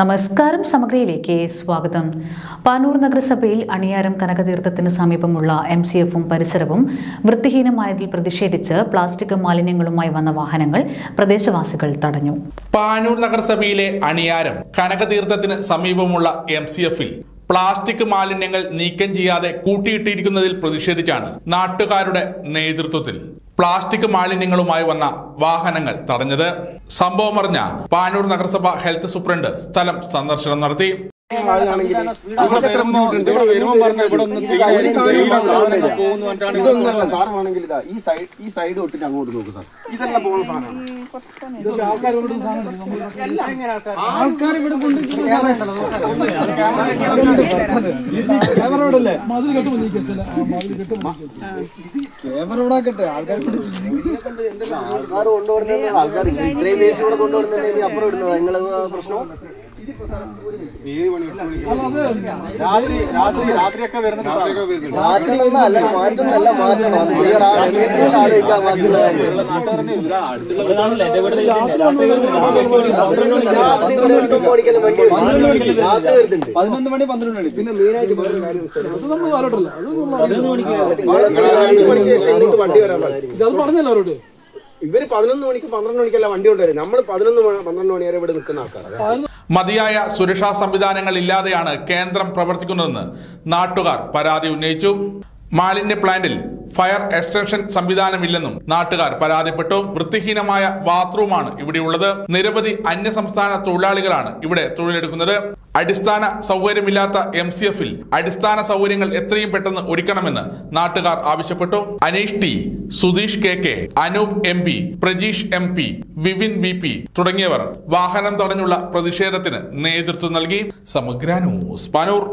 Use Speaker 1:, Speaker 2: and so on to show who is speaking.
Speaker 1: നമസ്കാരം സമഗ്രയിലേക്ക് സ്വാഗതം. പാനൂർ നഗരസഭയിൽ അണിയാരം കനകതീർത്ഥത്തിന് സമീപമുള്ള എം സി എഫും പരിസരവും വൃത്തിഹീനമായതിൽ പ്രതിഷേധിച്ച് പ്ലാസ്റ്റിക് മാലിന്യങ്ങളുമായി വന്ന വാഹനങ്ങൾ പ്രദേശവാസികൾ തടഞ്ഞു.
Speaker 2: പാനൂർ നഗരസഭയിലെ അണിയാരം കനകതീർത്ഥത്തിന് സമീപമുള്ള എം സി എഫിൽ പ്ലാസ്റ്റിക് മാലിന്യങ്ങൾ നീക്കം ചെയ്യാതെ കൂട്ടിയിട്ടിരിക്കുന്നതിൽ പ്രതിഷേധിച്ചാണ് നാട്ടുകാരുടെ നേതൃത്വത്തിൽ പ്ലാസ്റ്റിക് മാലിന്യങ്ങളുമായി വന്ന വാഹനങ്ങൾ തടഞ്ഞത്. സംഭവം അറിഞ്ഞ പാനൂർ നഗരസഭ ഹെൽത്ത് സൂപ്രണ്ട് സ്ഥലം സന്ദർശനം നടത്തി.
Speaker 3: ഇതൊന്നല്ല ഇതാ ഈ സൈഡ് ഈ സൈഡ് തൊട്ടിട്ട് അങ്ങോട്ട് നോക്ക് സാർ. ഇതെല്ലാം പോകുന്ന സാധനമാണ്. ആൾക്കാർ കൊണ്ടുവരുന്ന ആൾക്കാർ ഇത്രയും വേസ്റ്റ് ഇവിടെ കൊണ്ടുവരുന്നതിന് അപ്പുറം ഇടുന്നത്. നിങ്ങൾ പ്രശ്നം? രാത്രി രാത്രി രാത്രിയൊക്കെ വരുന്നത്
Speaker 4: പതിനൊന്ന് മണി പന്ത്രണ്ട് മണി
Speaker 3: പിന്നെ മെയിനായിട്ട്
Speaker 4: അത് നമ്മൾ കാലോട്ടല്ല
Speaker 3: അഞ്ച് മണിക്ക് ശേഷം ഇങ്ങോട്ട് വണ്ടി വരാൻ പാടില്ല.
Speaker 4: അത് പറഞ്ഞല്ലോ അവരോട്.
Speaker 3: ഇവർ പതിനൊന്ന് മണിക്ക് പന്ത്രണ്ട് മണിക്കല്ല വണ്ടി കൊണ്ടുവരും നമ്മൾ പതിനൊന്ന് മണി പന്ത്രണ്ട് മണി വരെ ഇവിടെ നിൽക്കുന്ന ആൾക്കാരാണ്
Speaker 2: മതിയായ സുരക്ഷാ സംവിധാനങ്ങൾ ഇല്ലാതെയാണ് കേന്ദ്രം പ്രവർത്തിക്കുന്നതെന്ന് നാട്ടുകാർ പരാതി ഉന്നയിച്ചു. മാലിന്യ പ്ലാന്റിൽ ഫയർ എക്സ്റ്റൻഷൻ സംവിധാനമില്ലെന്നും നാട്ടുകാർ പരാതിപ്പെട്ടു. വൃത്തിഹീനമായ ബാത്റൂമാണ് ഇവിടെയുള്ളത്. നിരവധി അന്യസംസ്ഥാന തൊഴിലാളികളാണ് ഇവിടെ തൊഴിലെടുക്കുന്നത്. അടിസ്ഥാന സൗകര്യമില്ലാത്ത എം സി എഫിൽ അടിസ്ഥാന സൗകര്യങ്ങൾ എത്രയും പെട്ടെന്ന് ഒരുക്കണമെന്ന് നാട്ടുകാർ ആവശ്യപ്പെട്ടു. Aneesh T Sudheesh K K Anoop M P Prajeesh M P Vipin V P തുടങ്ങിയവർ വാഹനം തടഞ്ഞുള്ള പ്രതിഷേധത്തിന് നേതൃത്വം നൽകി. സമഗ്ര ന്യൂസ് പാനൂർ.